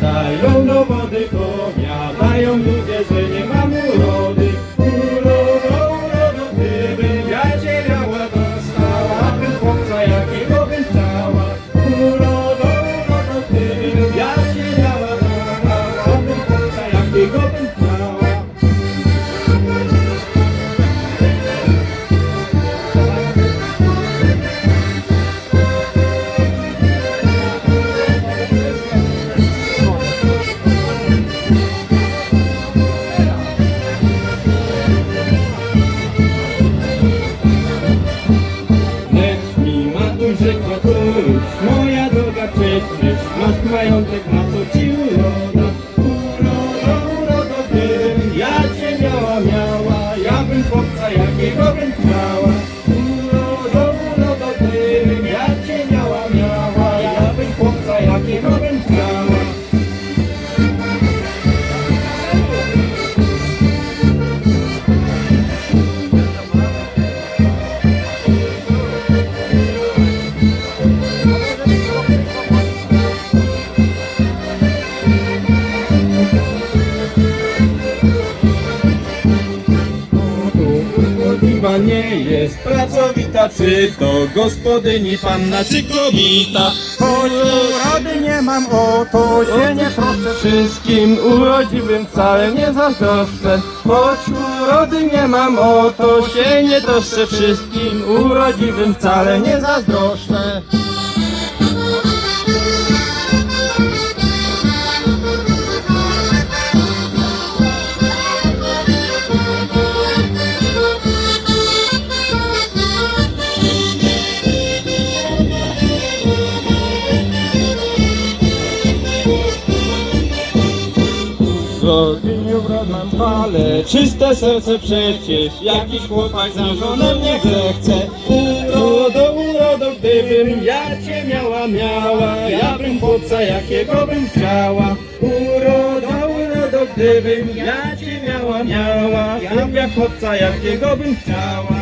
tayo. つこくもや Możliwa nie jest pracowita, czy to gospodyni panna, czy kobieta. Choć urody nie mam, o to się nie proszę Wszystkim urodziwym wcale nie zazdroszczę. Choć urody nie mam, o to się nie troszczę. Wszystkim urodziwym wcale nie zazdroszczę Rodziniu brat mam chwale, czyste serce przecież Jakiś chłopak za żonę mnie zechce Urodo, urodo, gdybym ja cię miała, miała Ja bym chłopca jakiego bym chciała. Urodo, urodo, gdybym ja cię miała, miała Ja bym chłopca jakiego bym chciała